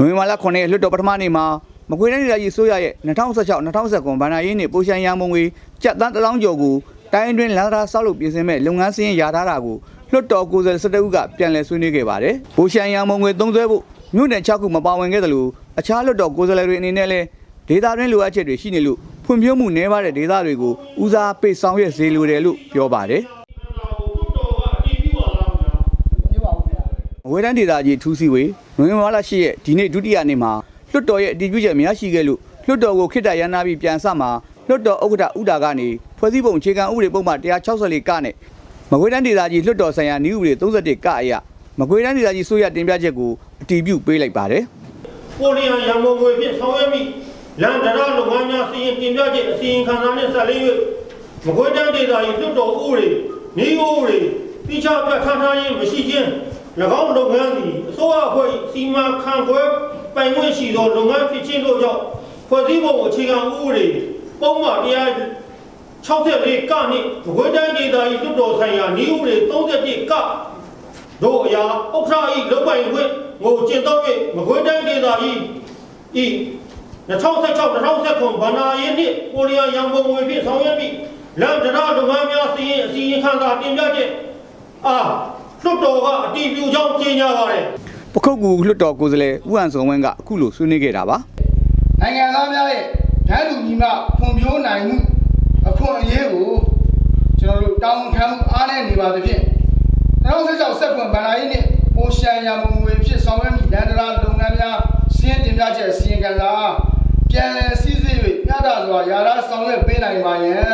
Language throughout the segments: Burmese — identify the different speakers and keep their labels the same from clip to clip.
Speaker 1: နိုဝင်ဘာလ9ရက်လွှတ်တော်ပထမနေ့မှာမကွေးတိုင်းဒေသကြီးစိုးရရဲ့2016-2019ဘဏ္ဍာရေးနှစ်ပိုရှန်ရန်မုံငွေကျပ်သန်းတစ်လောင်းကျော်ကိုတိုင်းအတွင်းလမ်းတရားဆောက်လုပ်ပြင်ဆင်မဲ့လုပ်ငန်းစည်းရထားတာကိုလွှတ်တော်ကိုယ်စားလှယ်17ဦးကပြန်လည်ဆွေးနွေးခဲ့ပါတယ်။ပိုရှန်ရန်မုံငွေသုံးစွဲဖို့မြို့နယ်6ခုမပါဝင်ခဲ့သလိုအခြားလွှတ်တော်ကိုယ်စားလှယ်တွေအနေနဲ့လည်းဒေသတွင်းလိုအပ်ချက်တွေရှိနေလို့ဖွံ့ဖြိုးမှုနည်းပါးတဲ့ဒေသတွေကိုဦးစားပေးဆောင်ရွက်စေလိုတယ်လို့ပြောပါတယ်။အဝေးတန်းဒေသကြီးထူးစီဝေ နိုဝင်ဘာလ10ရက်ဒီနေ့ဒုတိယနေ့မှာလွှတ်တော်ရဲ့အတည်ပြုချက်မရရှိခဲ့လို့လွှတ်တော်ကိုခိတ္တရန်နာပြီးပြန်ဆမှာလွှတ်တော်ဥက္ကဋ္ဌဦးတာကနေဖွဲ့စည်းပုံအခြေခံဥပဒေပုံမှန်164ကနဲ့မကွေးတန်းဒေသကြီးလွှတ်တော်ဆိုင်ရာနည်းဥပဒေ31ကအရမကွေးတန်းဒေသကြီးဆိုရတင်ပြချက်ကိုအတည်ပြုပေးလိုက်ပါတယ်
Speaker 2: ပိုလီယံရန်ကုန်ငွေဖြင့်ဆောင်ရွက်မိလန်ဒရာလုပ်ငန်းများစီရင်တင်ပြချက်အစီရင်ခံစာနှင့်ဆက်လျက်မကွေးတိုင်းဒေသ၏လွှတ်တော်ဥပဒေနေဥပဒေတိကျပြဋ္ဌာန်းထားခြင်းမရှိခြင်း၎ င်းလုပ်ငန်းသည်အစိုးရအဖွဲ့၏စီမံခန့်ခွဲပိုင်ခွင့်ရှိသောလုပ်ငန်းဖြစ်ခြင်းတို့ကြောင့်ဖွဲ့စည်းပုံအခြေခံဥပဒေပုံမှန်တရား64ကနှင့်မကွေးတိုင်းဒေသ၏လွှတ်တော်ဆိုင်ရာနေဥပဒေ31ကတို့အရာဥက္ခရာဤလုတ်ပိုင်ခွင့်ကိုကျင့်သုံး၍မကွေးတိုင်းဒေသကြီးဤ2016-2019ဘဏ္ဍာရေးနှင့်ပိုလီယံရန်ကုန်ငွေဖြင့်ဆောင်ရွက်ပြီးလမ်းတရားလုပ်ငန်းများစီရင်အစီရင်ခံစာတင်ပြချက်အား လွတ်တော်ကအတည်ပြုကြောင်းကြေညာပါတယ်
Speaker 1: ပခုတ်ကူလွှတ်တော်ကိုယ်စားလှယ်ဦးဟန်စုံဝင်းကအခုလိုဆွေးနွေးခဲ့တာပါ
Speaker 3: နိုင်ငံသားများရဲ့ဓာတ်လူကြီးမှဖွံ့ဖြိုးနိုင်မှုအခွင့်အရေးကိုကျွန်တော်တို့တောင်းခံမှုအားနဲ့နေပါသဖြင့်2016စက်ကွန်ဗန္ဒာရေးနဲ့ပိုရှန်ရမုံငွေဖြစ်ဆောင်ရွက်မိလန်ဒရာလုပ်ငန်းများစီးရင်တင်ပြချက်စီရင်ခံစာပြန်လည်စည်းစိမ်၍ညတာစွာယာရဆောင်ရွက်ပေးနိုင်ပါရန်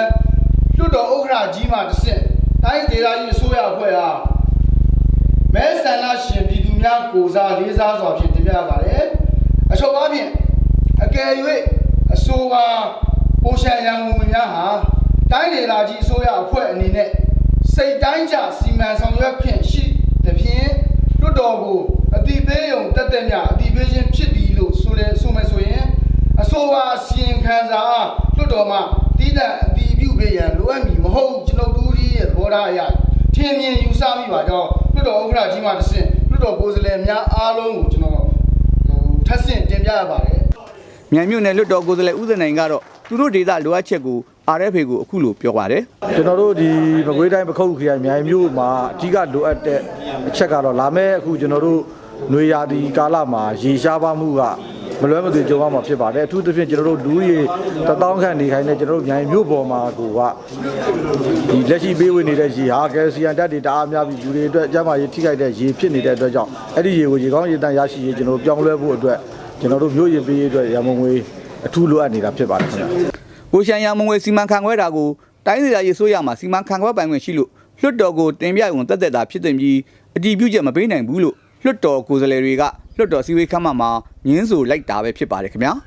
Speaker 3: လွတ်တော်ဥက္ကရာကြီးမှတစ်ဆင့်တိုင်းဒေသကြီးအစိုးရအဖွဲ့အား မဲဆန္ဒရှင်ပြည်သူများကိုစားလေးစားစွာဖြင့်တင်ပြရပါတယ်။အချုပ်အပြင်အကယ်၍အဆိုပါပိုရှန်ရန်ကုန်ဝင်များဟာတိုင်းဒေသကြီးအစိုးရအဖွဲ့အနေနဲ့စိတ်တိုင်းကြစီမံဆောင်ရွက်ဖြင့်ရှိသဖြင့်လွတ်တော်ကိုအတိပေးယုံတက်တက်မြအတိပေးခြင်းဖြစ်သည်လို့ဆိုလဲဆိုမယ်ဆိုရင်အဆိုပါစီရင်ခံစာအားလွတ်တော်မှာတည်တဲ့အတိပြုပေးရန်လိုအပ်မည်မဟုတ်ကျွန်ုပ်တို့၏ရဲ့ဘောဓာအရာထင်မြင်ယူဆမိပါကြောင်းလွ တ်တော်ဥက္ကဋ္ဌကြီးမှတစ်ဆင့်လွတ်တော်ကိုယ်စားလှယ်များအားလုံးကိုကျွန်တော်ဟိုထပ်ဆင့်တင်ပြရပါတယ်
Speaker 1: မြန်မြို့နယ်လွှတ်တော်ကိုယ်စားလှယ်ဦးစံနိုင်ကတော့သူတို့ဒေသလိုအပ်ချက်ကို RFA ကိုအခုလိုပြောပါတယ်
Speaker 4: ကျွန်တော်တို့ဒီမကွေးတိုင်းပခုတ်ခရိုင်မြိုင်မြို့မှာအဓိကလိုအပ်တဲ့အချက်ကတော့လာမဲ့အခုကျွန်တော်တို့ຫນွေရာသီကာလမှာရေရှားပါမှုက မလွဲမသွေကြုံရမှာဖြစ်ပါတယ်အထူးသဖြင့်ကျွန်တော်တို့လူကြီးတသောင်းခန့်နေခိုင်းတဲ့ကျွန်တော်တို့မြိုင်မြို့ပေါ်မှာကိုကဒီလက်ရှိပေးဝင်နေတဲ့ရေဟာကယ်လ်ဆီယမ်ဓာတ်တွေတအားများပြီးလူတွေအတွက်ကျန်းမာရေးထိခိုက်တဲ့ရေဖြစ်နေတဲ့အတွက်ကြောင့်အဲ့ဒီရေကိုရေကောင်းရေတန့်ရရှိရေးကျွန်တော်တို့ပြောင်းလဲဖို့အတွက်ကျွန်တော်တို့မြို့ရင်ပေးရေးအတွက်ရမုံငွေအထူးလိုအပ်နေတာဖြစ်ပါတယ်ခင်ဗျာ။
Speaker 1: ကိုရှန်ရမုံငွေစီမံခန့်ခွဲတာကိုတိုင်းဒေသကြီးဆိုရမှာစီမံခန့်ခွဲပိုင်ခွင့်ရှိလို့လွှတ်တော်ကိုတင်ပြရုံတက်တက်တာဖြစ်တဲ့ပြီးအတည်ပြုချက်မပေးနိုင်ဘူးလို့လွှတ်တော်ကိုယ်စားလှယ်တွေကလွှတ်တော်စည်းဝေးခန်းမမှာ ညင်းဆိုလိုက်တာပဲဖြစ်ပါတယ်ခင်ဗျာ။